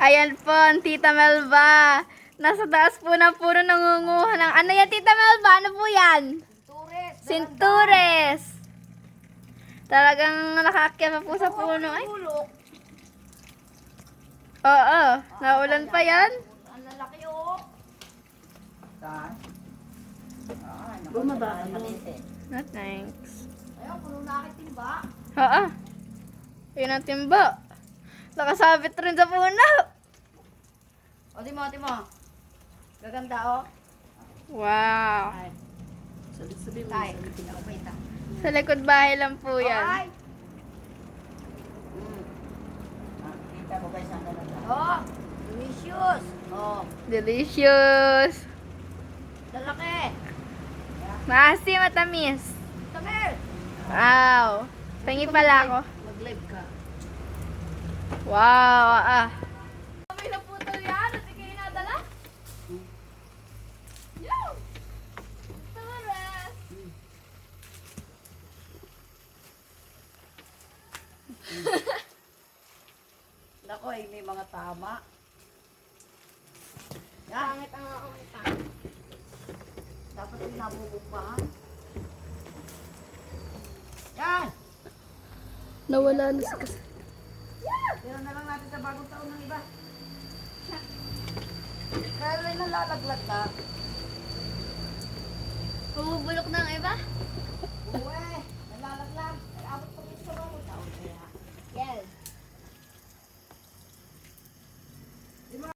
Ayan po, ang Tita Melba. Nasa taas po na puro nangunguha ng... Ano yan, Tita Melba? Ano po yan? Tures. Sintures. Talagang nakaakyat pa po sa puno. Ay, oo. Naulan pa yan. Ang lalaki oh. Saan? Ah, Bumaba ka, no? No, thanks. Ayun, puno na aking timba. Oo. Yun ang timba. Nakasabit rin sa puno. O, di mo, di mo. Gaganda oh. Wow. Ay, Sabi mo, tay. Ako pa ita. Sa likod bahay lang po yan. Mm. Kita mo guys ang ganda. Oh, delicious. Oh, Delicious. lalaki. Maasi matamis. Here. Wow. Tangi pala ako. Mag-live ka. Wow. Ah. May naputol yan. At ikaw inadala? Yo! Tara! Nako, eh, may mga tama. Yan. Pangit ang ako Dapat yung nabubukahan. Yan. Nawala na si kasi. Tira na lang natin sa bagong taon ng iba. Kaya may nalalaglag ka. Bumubulok ng iba? Uwe.